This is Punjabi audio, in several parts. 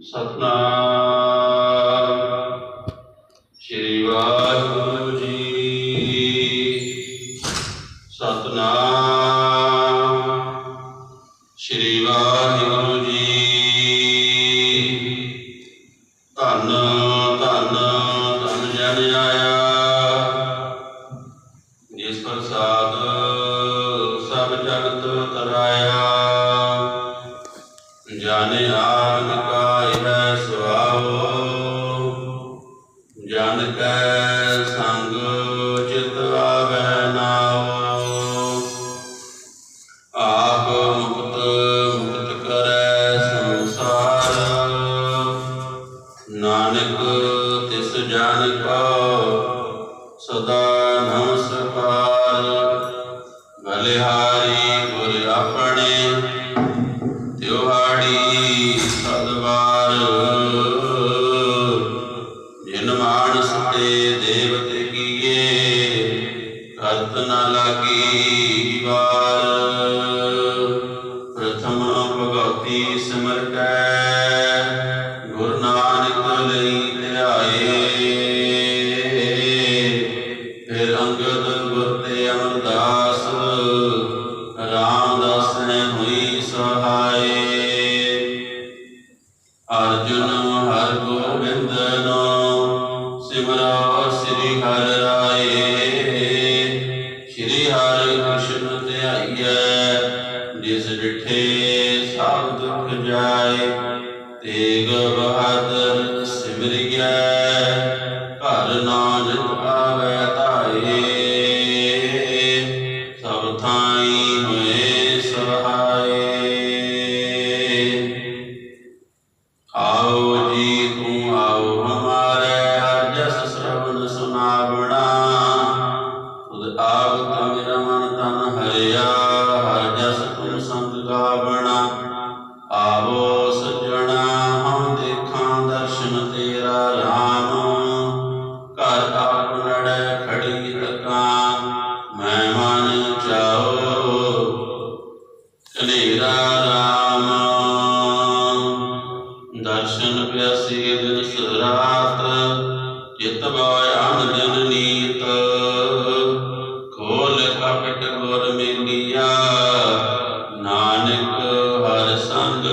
ਸਤਨਾਮ। ਸ੍ਰੀ ਵਾਹਿਗੁਰੂ ਜੀ। ਸਤਨਾਮ। ਸ੍ਰੀ ਵਾਹਿਗੁਰੂ ਜੀ। ਧੰਨ ਧੰਨ ਧੰਨ ਜਨ ਆਇਆ। ਜਿਸ ਪ੍ਰਸਾਦ ਸਭ ਜਗਤ ਤਰਾਇਆ। ਜਾਣੇ ਆਨ ਕਾਇ ਹੈ ਸੁਆਵੋ, ਜਨ ਕੈ ਸੰਗ ਚਿਤ ਨਾਉ ਆਪ ਮੁਕਤ ਮੁਕਤ ਕਰੈ ਸੰਸਾਰ, ਨਾਨਕ ਤਿਸ ਜਾਣ ਕੋ ਸਦਾ ਨਮਸਕਾਰ। ਬਲਿਹਾਰੀ ਜਿਨ ਮਾਨਸ ਤੇ ਦੇਵਤੇ ਕੀਏ ਕਰਤ ਨ ਲਾਗੀ ਵਾਰ। ਪ੍ਰਥਮ ਭਗਵਤੀ ਸਿਮਰ ਕੈ, ਗੁਰ ਨਾਨਕ ਲਈ ਧਿਆਏ। ਫਿਰ ਅੰਗਦ ਗੁਰ ਤੇ ਅਮਰਦਾਸ ਰਾਮਦਾਸ ਨੇ ਹੋਈ ਹਰਿ ਕ੍ਰਿਸ਼ਨ ਧਿਆਈਐ ਜਿਸ ਡਿਠੇ ਸਭ ਦੁਖ ਜਾਏ ਤੇਗ ਬਹਾਦਰ ਸਿਮਰਿਐ ਦਰਸ਼ਨ ਪਿਆਸੀ ਦਿਨ ਸਰਾਤ ਚਿਤ ਬਾਇ ਅਨ ਦਿਨ ਨੀਤ। ਖੋਲ ਕਪਟ ਗੁਰ ਮਿਲਿਆ, ਨਾਨਕ ਹਰ ਸੰਗ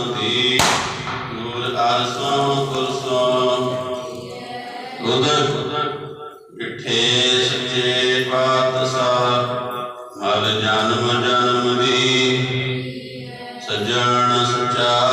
ਕਸਮਤੀ ਨੂਰ ਅਰਸੋਂ ਕੁਰਸੋਂ ਉਦਰ ਮਿੱਠੇ ਸੱਚੇ ਪਾਤਸ਼ਾਹ ਹਰ ਜਨਮ ਜਨਮ ਦੀ ਸਜਣ ਸੁਚਾ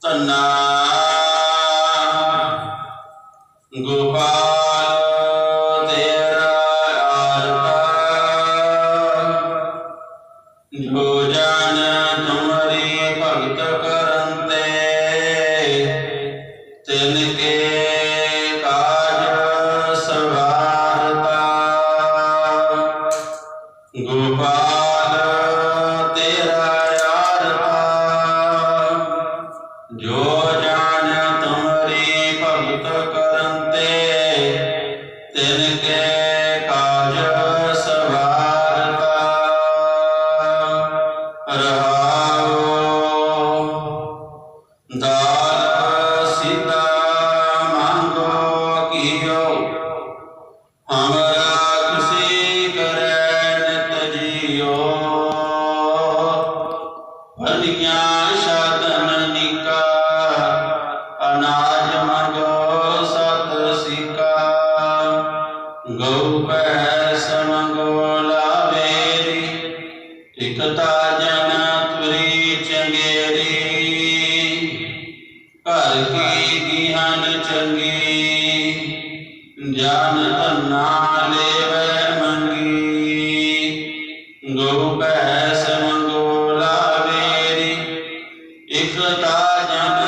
真的。ਨਿਕਾ, ਅਨਾਜ ਮੰਗੋ ਸਤ ਸਿਕਾ। ਗਉ ਪੈ ਸਮੰਗੋ ਲਾਵੇਰੀ ਜਨ ਤੁਰੀ ਚੰਗੇਰੀ ਘਰ ਕੀ ਗਿਆਨ ਚੰਗੇ ਜਨ ਧਨਾ ਲੇਵੈ ਮੰਗੀ। ਗੋ ਭੈਸ ਮੰਗੋਲਾ ਵੇਰੀ ਇਕਤਾ ਜਨ